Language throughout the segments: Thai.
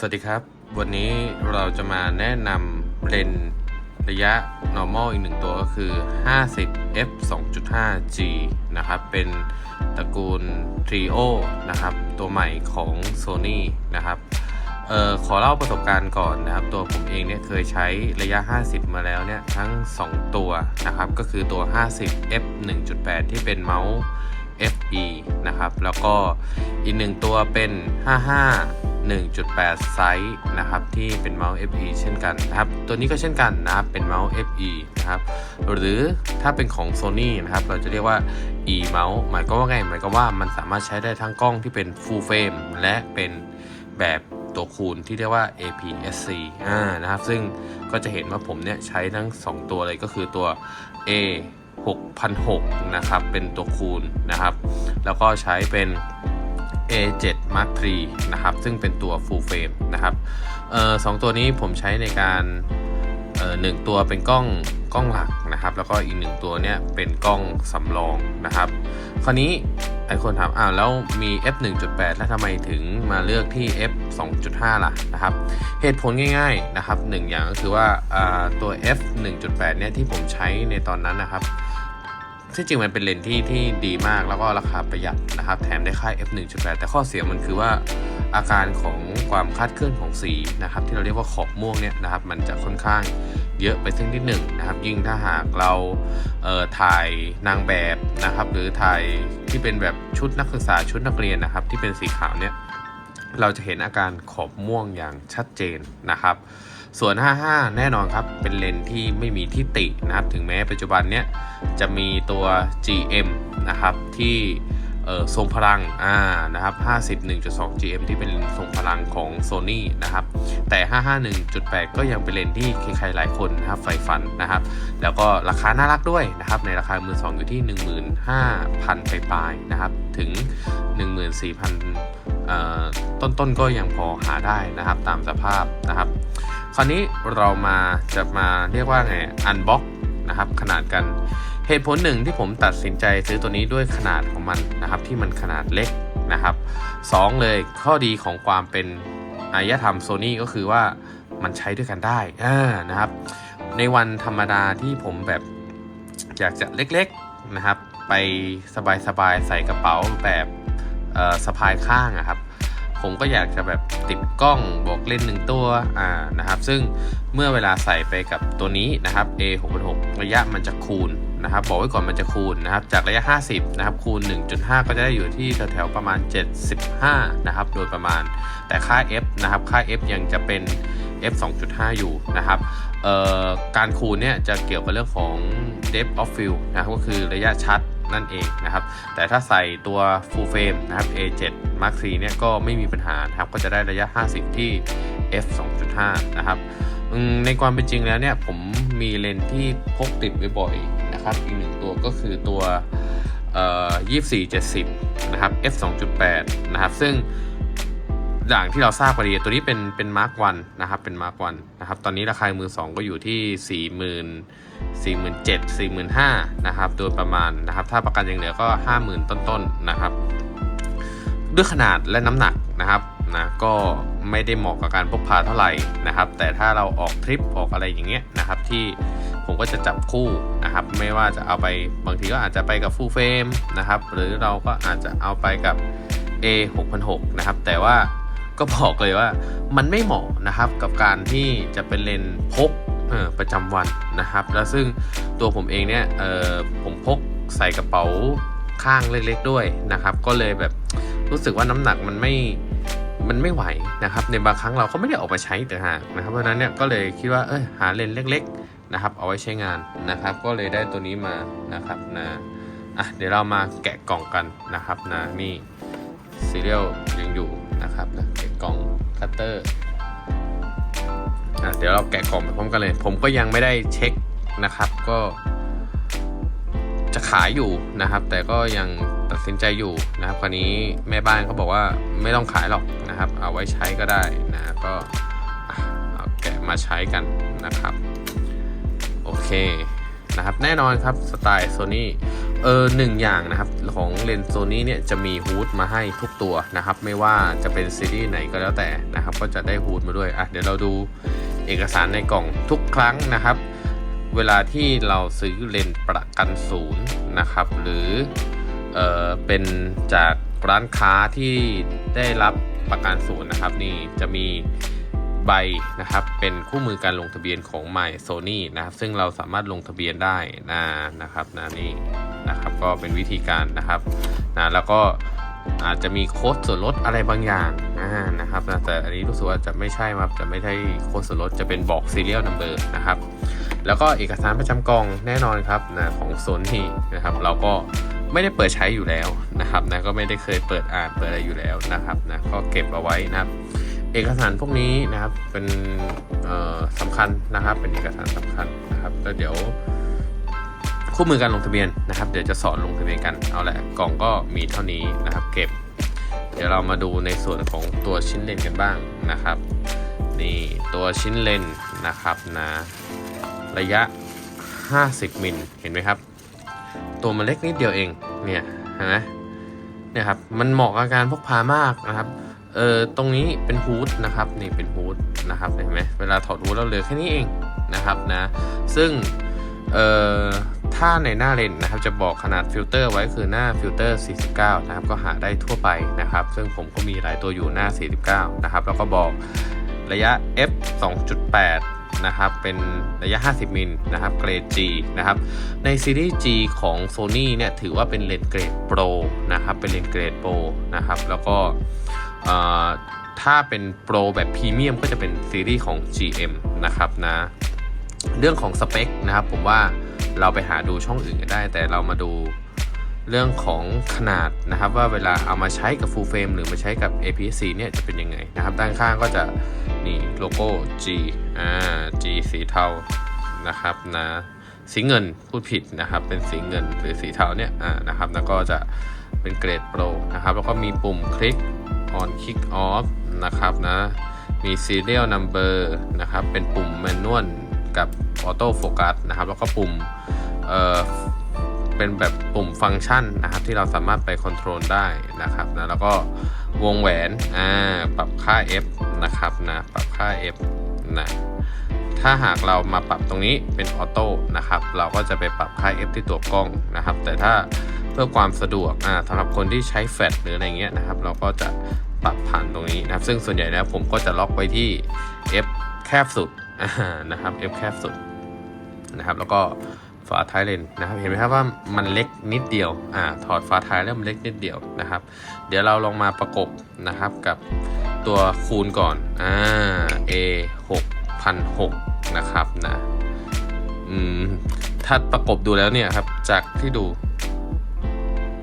สวัสดีครับ วันนี้เราจะมาแนะนำเลนระยะ normal อีกหนึ่งตัวก็คือ 50 f 2.5 g นะครับ เป็นตระกูล trio นะครับ ตัวใหม่ของ sony นะครับเอ่อขอเล่าประสบการณ์ก่อนนะครับ ตัวผมเองเนี่ยเคยใช้ระยะ 50 มาแล้วเนี่ยทั้ง 2 ตัวนะครับ ก็คือตัว 50 f 1.8 ที่เป็นเมาส์ FE นะครับ แล้วก็อีกหนึ่งตัวเป็น 55 1.8 ไซส์นะครับที่เป็นเมาส์ FE เช่นกันนะครับตัวนี้ก็เช่นกันนะครับเป็นเมาส์ FE นะครับหรือถ้าเป็นของ Sony นะครับเราจะเรียกว่า E เมาส์หมายก็ว่าไงหมายก็ว่ามันสามารถใช้ได้ทั้งกล้องที่เป็น Full Frame และเป็นแบบตัวคูณที่เรียกว่า APS-C อ่านะครับซึ่งก็จะเห็นว่าผมเนี่ยใช้ทั้ง 2 ตัวเลยก็คือตัว A 6,006นะครับเป็นตัวคูณนะครับ แล้วก็ใช้เป็น A7 Mark III นะครับ ซึ่งเป็นตัว Full Frame นะครับออสองตัวนี้ผมใช้ในการหนึ่งตัวเป็นกล้องกล้องหลักนะครับ แล้วก็อีกหนึ่งตัวเนี่ยเป็นกล้องสำรองนะครับ คราวนี้ไอคนถามอ้าวแล้วมี f 1.8 แล้วทำไมถึงมาเลือกที่ f 2.5 ล่ะนะครับ เหตุผลง่ายๆนะครับหนึ่งอย่างก็คือว่าอ่าตัว f 1.8 เนี่ยที่ผมใช้ในตอนนั้นนะครับ ที่จริงมันเป็นเลนส์ที่ที่ดีมากแล้วก็ราคาประหยัดนะครับ แถมได้ค่า f 1.8แต่ข้อเสียมันคือว่าอาการของความคลาดเคลื่อนของสีนะครับ ที่เราเรียกว่าขอบม่วงเนี่ยนะครับ มันจะค่อนข้างเยอะไปสักนิดหนึ่งนะครับ ยิ่งถ้าหากเราเถ่ายนางแบบนะครับ หรือถ่ายที่เป็นแบบชุดนักศึกษาชุดนักเรียนนะครับ ที่เป็นสีขาวเนี่ยเราจะเห็นอาการขอบม่วงอย่างชัดเจนนะครับ ส่วน 55 แน่นอนครับ เป็นเลนที่ไม่มีที่ตินะครับ ถึงแม้ปัจจุบันเนี้ยจะมีตัว GM นะครับที่ เอ่อทรงพลังอ่านะครับ50 1.2 GM ที่เป็นทรงพลังของ Sony นะครับแต่ 55 1.8 ก็ยังเป็นเลนส์ที่ใครๆหลายคนนะครับใฝ่ฝันนะครับ แล้วก็ราคาน่ารักด้วยนะครับในราคามือสองอยู่ที่ 15,000ปลายๆนะครับถึง 14,000เอ่อต้นๆก็ยังพอหาได้นะครับตามสภาพนะครับคราวนี้เรามาจะมาเรียกว่าไงอันบ็อกนะครับขนาดกัน เหตุผลหนึ่งที่ผมตัดสินใจซื้อตัวนี้ด้วยขนาดของมันนะครับ ที่มันขนาดเล็กนะครับสองเลยข้อดีของความเป็นอารยธรรมโซนี่ก็คือว่ามันใช้ด้วยกันได้นะครับ ในวันธรรมดาที่ผมแบบอยากจะเล็กๆนะครับ ไปสบายๆใส่กระเป๋าแบบสะพายข้างอะครับ ผมก็อยากจะแบบติดกล้องบอกเล่นหนึ่งตัวอ่านะครับ ซึ่งเมื่อเวลาใส่ไปกับตัวนี้นะครับ A 6 6ระยะมันจะคูณ นะครับบอกไว้ก่อนมันจะคูณนะครับจากระยะ 50นะครับคูณ 1.5 ก็จะได้อยู่ที่แถวๆประมาณ 75นะครับโดยประมาณ แต่ค่า F นะครับค่า F ยังจะเป็น F 2.5 อยู่นะครับการคูณเนี่ยจะเกี่ยวกับเรื่องของ depth of field นะครับก็คือระยะชัดนั่นเองนะครับ แต่ถ้าใส่ตัว full frame นะครับ A7 Mark III เนี่ยก็ไม่มีปัญหานะครับ ก็จะได้ระยะ 50 ที่ f 2.5 นะครับในความเป็นจริงแล้วเนี่ยผมมีเลนส์ที่พกติดไว้บ่อย นะครับ อีกหนึ่งตัวก็คือตัว2470 นะครับ f 2.8 นะครับ ซึ่งอย่างที่เราทราบกันดีตัวนี้เป็นเป็นมาร์กวันนะครับเป็นมาร์กวันนะครับตอนนี้ราคามือ 2 ก็อยู่ที่ 4 0 0 0 0 4 7 0 0 0 0นะครับโดยประมาณนะครับถ้าประกันยังเหลือก็ 50,000 ต้นๆนะครับ ด้วยขนาดและน้ำหนักนะครับนะก็ ไม่ได้เหมาะกับการพกพาเท่าไหร่นะครับ แต่ถ้าเราออกทริปออกอะไรอย่างเงี้ยนะครับที่ผมก็จะจับคู่นะครับ ไม่ว่าจะเอาไปบางทีก็อาจจะไปกับฟูลเฟรมนะครับ หรือเราก็อาจจะเอาไปกับ A 6,006นะครับ แต่ว่าก็บอกเลยว่ามันไม่เหมาะนะครับกับการที่จะเป็นเลนพกประจำวันนะครับ แล้วซึ่งตัวผมเองเนี่ยผมพกใส่กระเป๋าข้างเล็กๆด้วยนะครับ ก็เลยแบบรู้สึกว่าน้ำหนักมันไม่ มันไม่ไหวนะครับ ในบางครั้งเราก็ไม่ได้ออกมาใช้แต่หากนะครับ เพราะฉะนั้นเนี่ยก็เลยคิดว่าเออหาเลนส์เล็ก ๆนะครับ เอาไว้ใช้งานนะครับ ก็เลยได้ตัวนี้มานะครับนะอะเดี๋ยวเรามาแกะกล่องกันนะครับนะนี่ซีเรียลยังอยู่นะครับนะแกะกล่องคัตเตอร์อะเดี๋ยวเราแกะกล่องไปพร้อมกันเลย ผมก็ยังไม่ได้เช็คนะครับก็จะขายอยู่นะครับ แต่ก็ยังตัดสินใจอยู่นะครับคราวนี้แม่บ้านเขาบอกว่าไม่ต้องขายหรอก นะครับ เอาไว้ใช้ก็ได้นะก็เอาแกะมาใช้กันนะครับ โอเคนะครับแน่นอนครับสไตล์โซนี่เออหนึ่งอย่างนะครับของเลนส์โซนี่เนี่ยจะมีฮูดมาให้ทุกตัวนะครับ ไม่ว่าจะเป็นซีรีส์ไหนก็แล้วแต่นะครับ ก็จะได้ฮูดมาด้วยอะเดี๋ยวเราดูเอกสารในกล่องทุกครั้งนะครับ เวลาที่เราซื้อเลนส์ประกันศูนย์นะครับ หรือเออเป็นจากร้านค้าที่ได้รับ ประกันศูนย์นะครับนี่จะมีใบนะครับเป็นคู่มือการลงทะเบียนของ My Sony นะครับ ซึ่งเราสามารถลงทะเบียนได้นะนะครับนะนี่นะครับก็เป็นวิธีการนะครับนะแล้วก็อาจจะมีโค้ดส่วนลดอะไรบางอย่างอ่านะครับนะแต่อันนี้รู้สึกว่าจะไม่ใช่ครับจะไม่ใช่โค้ดส่วนลดจะเป็นบอก serial number นะครับ แล้วก็เอกสารประจำกองแน่นอนครับนะของโซนี่นะครับ เราก็ ไม่ได้เปิดใช้อยู่แล้วนะครับนะก็ไม่ได้เคยเปิดอ่านเปิดอะไรอยู่แล้วนะครับนะก็เก็บเอาไว้นะครับ เอกสารพวกนี้นะครับเป็นเอ่อสำคัญนะครับ เป็นเอกสารสำคัญนะครับแล้วเดี๋ยวคู่มือการลงทะเบียนนะครับ เดี๋ยวจะสอนลงทะเบียนกันเอาแหละกล่องก็มีเท่านี้นะครับ เก็บ เดี๋ยวเรามาดูในส่วนของตัวชิ้นเลนกันบ้างนะครับ นี่ตัวชิ้นเลนนะครับนะระยะ 50 มิลเห็นไหมครับ ตัวมันเล็กนิดเดียวเอง เนี่ยเห็นไหมเนี่ยครับ มันเหมาะกับการพกพามากนะครับ เออตรงนี้เป็นฮูดนะครับ นี่เป็นฮูดนะครับ เห็นไหมเวลาถอดฮูดเราเหลือแค่นี้เองนะครับนะ ซึ่ง เอ่อ ถ้าในหน้าเลนนะครับ จะบอกขนาดฟิลเตอร์ไว้คือหน้าฟิลเตอร์ 49 นะครับ ก็หาได้ทั่วไปนะครับ ซึ่งผมก็มีหลายตัวอยู่หน้า 49 นะครับ แล้วก็บอกระยะ f 2.8 นะครับเป็นระยะ 50 มิลนะครับเกรด G นะครับในซีรีส์ G ของ Sony เนี่ยถือว่าเป็นเลนส์เกรดโปรนะครับเป็นเลนส์เกรดโปรนะครับแล้วก็ถ้าเป็นโปรแบบพรีเมียมก็จะเป็นซีรีส์ของ GM นะครับนะเรื่องของสเปคนะครับผมว่าเราไปหาดูช่องอื่นกันได้ แต่เรามาดู เรื่องของขนาดนะครับว่าเวลาเอามาใช้กับ full frame หรือมาใช้กับ APS-C เนี่ยจะเป็นยังไงนะครับ ด้านข้างก็จะนี่โลโก้ G อ่า G สีเทานะครับนะสีเงินพูดผิดนะครับ เป็นสีเงินหรือสีเทาเนี่ยอ่านะครับแล้วก็จะเป็นเกรดโปรนะครับ แล้วก็มีปุ่มคลิก on kick off นะครับนะมี serial number นะครับ เป็นปุ่ม manual กับ auto focus นะครับ แล้วก็ปุ่มเอ่อ เป็นแบบปุ่มฟังก์ชันนะครับที่เราสามารถไปคอนโทรลได้นะครับนะแล้วก็วงแหวนอ่าปรับค่า f นะครับนะปรับค่า f นะถ้าหากเรามาปรับตรงนี้เป็นออโต้นะครับเราก็จะไปปรับค่า f ที่ตัวกล้องนะครับ แต่ถ้าเพื่อความสะดวกอ่าสำหรับคนที่ใช้แฟลชหรืออะไรเงี้ยนะครับ เราก็จะปรับผ่านตรงนี้นะครับ ซึ่งส่วนใหญ่แล้วผมก็จะล็อกไว้ที่ f แคบสุดนะครับ f แคบสุดนะครับ แล้วก็ ฝาท้ายเลนนะครับเห็นไหมครับว่ามันเล็กนิดเดียวอ่าถอดฝาท้ายแล้วมันเล็กนิดเดียวนะครับ เดี๋ยวเราลองมาประกบนะครับกับตัวคูณก่อนอ่า a 6 0 0นะครับนะอืมถ้าประกบดูแล้วเนี่ยครับจากที่ดู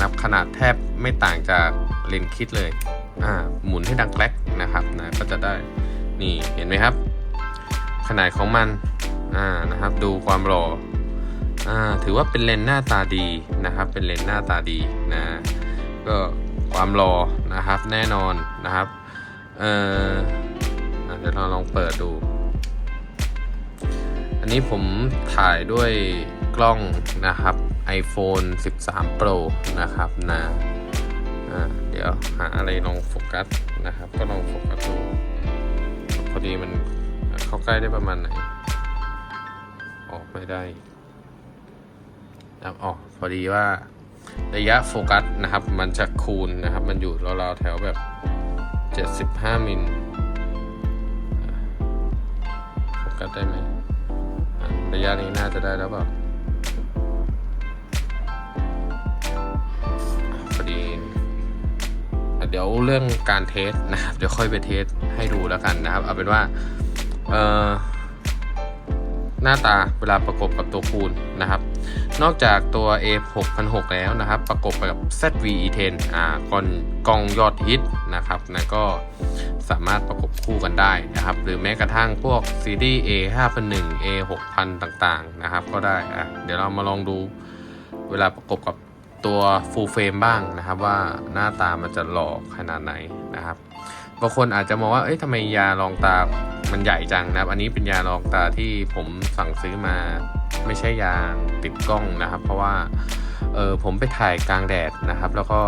นับขนาดแทบไม่ต่างจากเลนคิดเลยอ่าหมุนให้ดังแกลกนะครับนะก็จะได้นี่เห็นไหมครับ ขนาดของมันอ่านะครับ ดูความหล่อ ถือว่าเป็นเลนส์หน้าตาดีนะครับ เป็นเลนส์หน้าตาดีนะก็ความหล่อนะครับแน่นอนนะครับเออเดี๋ยวเราลองเปิดดู อันนี้ผมถ่ายด้วยกล้องนะครับ iPhone 13 Pro นะครับนะเดี๋ยวหาอะไรลองโฟกัสนะครับ ก็ลองโฟกัสดูพอดีมันเข้าใกล้ได้ประมาณไหน ออกไม่ได้ นะครับอ๋อพอดีว่าระยะโฟกัสนะครับ มันจะคูณนะครับ มันอยู่ราวๆแถวแบบ 75 มิลโฟกัสได้ไหมระยะนี้น่าจะได้แล้วเปล่าพอดี เดี๋ยวเรื่องการเทสนะครับ เดี๋ยวค่อยไปเทสให้ดูแล้วกันนะครับ เอาเป็นว่า เอ่อ หน้าตาเวลาประกบกับตัวคูณนะครับ นอกจากตัว A 6006แล้วนะครับ ประกบไปกับ ZV-E10 อ่ากล้องกล้องยอดฮิตนะครับนะก็สามารถประกบคู่กันได้นะครับ หรือแม้กระทั่งพวกซีรีส์ A 5001 A 6000ต่างๆนะครับ ก็ได้อะเดี๋ยวเรามาลองดูเวลาประกบกับตัว full frame บ้างนะครับ ว่าหน้าตามันจะหล่อขนาดไหนนะครับ บางคนอาจจะมองว่า เอ้ยทำไมยารองตา มันใหญ่จังนะครับ อันนี้เป็นยารองตาที่ผมสั่งซื้อมา ไม่ใช่ยางติดกล้องนะครับ เพราะว่า เออผมไปถ่ายกลางแดดนะครับ แล้วก็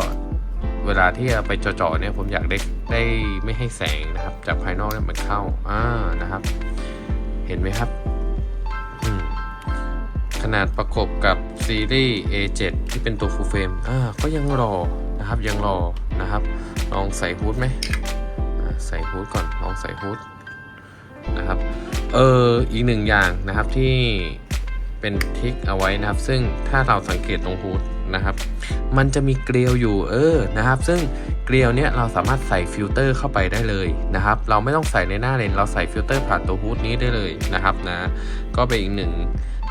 เวลาที่จะไปจาะๆเนี่ยผมอยากได้ได้ไม่ให้แสงนะครับ จากภายนอกเนี่ยมันเข้า อ่า นะครับ เห็นไหมครับอืมขนาดประกบกับซีรีส์ A7 ที่เป็นตัว full frame อ่า ก็ยังรอนะครับ ยังรอนะครับ ลองใส่ฮูดไหม ใส่ฮูดก่อนลองใส่ฮูดนะครับเอออีกหนึ่งอย่างนะครับที่เป็นทิกเอาไว้นะครับ ซึ่งถ้าเราสังเกตตรงฮูดนะครับ มันจะมีเกลียวอยู่เออนะครับ ซึ่งเกลียวเนี้ยเราสามารถใส่ฟิลเตอร์เข้าไปได้เลยนะครับ เราไม่ต้องใส่ในหน้าเลนเราใส่ฟิลเตอร์ผ่านตัวฮูดนี้ได้เลยนะครับนะก็เป็นอีกหนึ่ง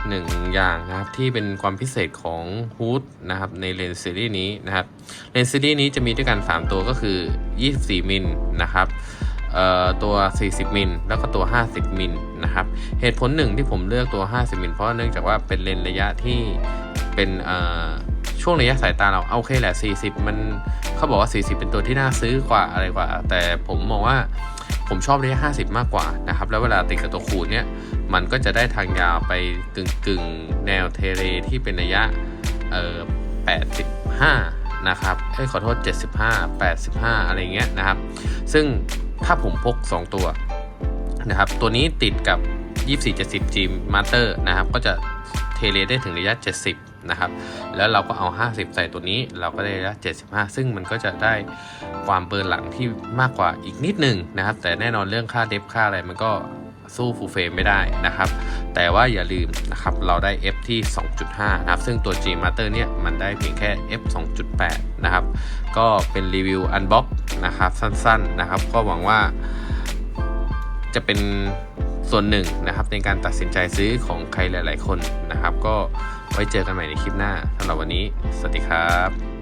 หนึ่งอย่างนะครับที่เป็นความพิเศษของฮูดนะครับในเลนส์ซีรีส์นี้นะครับเลนส์ซีรีส์นี้จะมีด้วยกัน 3 ตัวก็คือ 24 มิลนะครับตัว 40 มิล แล้วก็ตัว 50 มิลนะครับ เหตุผลหนึ่งที่ผมเลือกตัว 50 มิล เพราะเนื่องจากว่าเป็นเลนส์ระยะที่เป็นช่วงระยะสายตาเราเอาโอเคแหละ 40 มันเขาบอกว่า 40 เป็นตัวที่น่าซื้อกว่าอะไรกว่า แต่ผมมองว่า ผมชอบระยะ50 มากกว่านะครับ แล้วเวลาติดกับตัวคูณเนี่ย มันก็จะได้ทางยาวไปกึ่งกึ่งแนวเทเลที่เป็นระยะเอ่อ85 นะครับเอ้ขอโทษ 75 85 อะไรเงี้ยนะครับ ซึ่งถ้าผมพก 2 ตัวนะครับ ตัวนี้ติดกับ 24 70 G Master นะครับ ก็จะเทเลได้ถึงระยะ 70 นะครับ แล้วเราก็เอา 50 ใส่ตัวนี้เราก็ได้ระยะ75 ซึ่งมันก็จะได้ความเบิร์นหลังที่มากกว่าอีกนิดหนึ่งนะครับ แต่แน่นอนเรื่องค่าเดฟค่าอะไรมันก็สู้ฟูลเฟรมไม่ได้นะครับ แต่ว่าอย่าลืมนะครับ เราได้ f ที่ 2.5 นะครับ ซึ่งตัว G Master เนี่ย มันได้เพียงแค่ f 2.8 นะครับ ก็เป็นรีวิวอันบ็อกนะครับ สั้นๆนะครับ ก็หวังว่าจะเป็นส่วนหนึ่งนะครับในการตัดสินใจซื้อของใครหลาย ๆ คนนะครับ ก็ ไว้เจอกันใหม่ในคลิปหน้าสำหรับวันนี้ สวัสดีครับ